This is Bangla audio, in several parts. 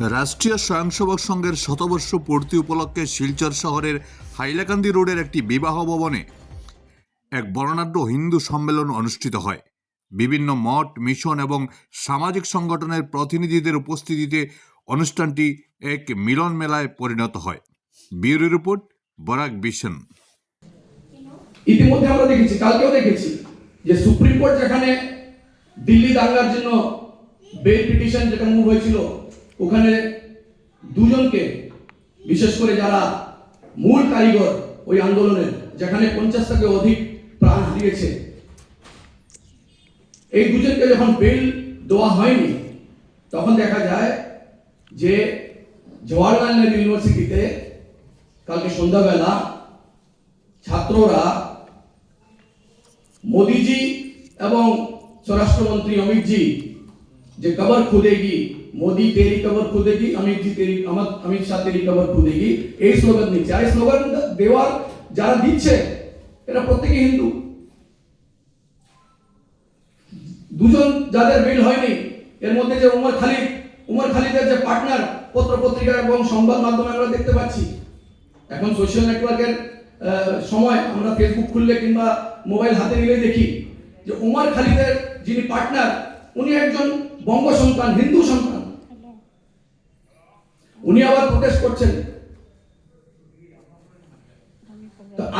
রাষ্ট্রীয় স্বয়ংসেবক সংঘের শতবর্ষ পূর্তি উপলক্ষে শিলচর শহরের হাইলাকান্দি রোডের একটি বিবাহ ভবনে এক বর্ণাঢ্য হিন্দু সম্মেলন অনুষ্ঠিত হয়। বিভিন্ন মঠ, মিশন এবং সামাজিক সংগঠনের প্রতিনিধিদের উপস্থিতিতে অনুষ্ঠানটি এক মিলন মেলায় পরিণত হয়। Bureau report, Barak vision. ইতিমধ্যে আমরা দেখেছি, কালকেও দেখেছি, যে সুপ্রিম কোর্ট যেখানে দিল্লি দাঙ্গার জন্য বেল পিটিশন যেটা মুভ হয়েছিল ওখানে দুজনকে, বিশেষ করে যারা মূল কারিগর ওই আন্দোলনের, যেখানে পঞ্চাশ থেকে অধিক প্রাণ হারিয়েছে। এই দুজনকে যখন বেল দেওয়া হয়নি, তখন দেখা যায় যে জওয়াহরলাল নেহরু ইউনিভার্সিটিতে কালকে সন্ধ্যাবেলা ছাত্ররা মোদিজি এবং স্বরাষ্ট্রমন্ত্রী অমিত জি যে কবর খুদেগি, মোদি তেরি কবর খুদেগি অমিত জি তেরি অমিত অমিত শাহ তেরি কবর খুদেগি, এই স্লোগান দিচ্ছে। আর এই স্লোগান দেওয়ার যারা দিচ্ছে, এরা প্রত্যেকে হিন্দু। দুজন যাদের বিল হয়নি, এর মধ্যে যে উমর খালিদ, উমর খালিদের যে পার্টনার পত্র পত্রিকা এবং সংবাদ মাধ্যমে আমরা দেখতে পাচ্ছি। এখন সোশ্যাল নেটওয়ার্কের সময় আমরা ফেসবুক খুললে কিংবা মোবাইল হাতে নিলে দেখি যে উমর খালিদের যিনি পার্টনার, উনি একজন বঙ্গ সন্তান, হিন্দু সন্তান। উনি আবার প্রোটেস্ট করছেন।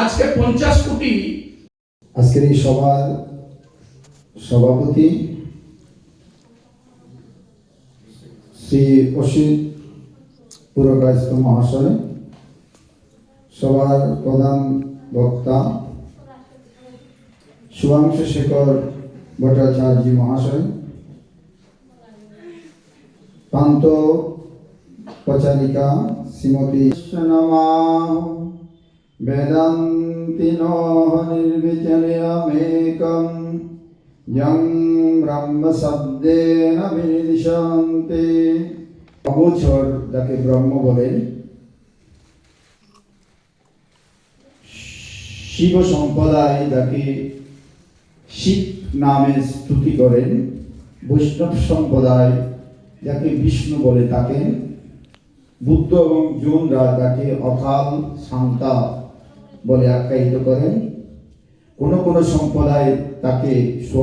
আজকে পঞ্চাশ কোটি আজকের এই সভার সভাপতি শ্রী অসিত পুরকায়স্থ মহাশয়, সভার প্রধান বক্তা শুভাংশু শেখর ভট্টাচার্য মহাশয় পান্ত প্রচারিকা শ্রীমতী নমা वेदान्तिनो निर्विचर्यमेकं यं ব্রহ্মশব্দেন বিনিদিশন্তে অগোচর যাকে ব্রহ্ম বলেন শিব সম্প্রদায় যাকে শিব নামে স্তুতি করেন বৈষ্ণব সম্প্রদায় যাকে বিষ্ণু বলে তাকে, বুদ্ধ এবং জৈনরা তাকে অকাল শান্তা বলে আখ্যায়িত করেন। কোন কোন সম্প্রদায় তাকে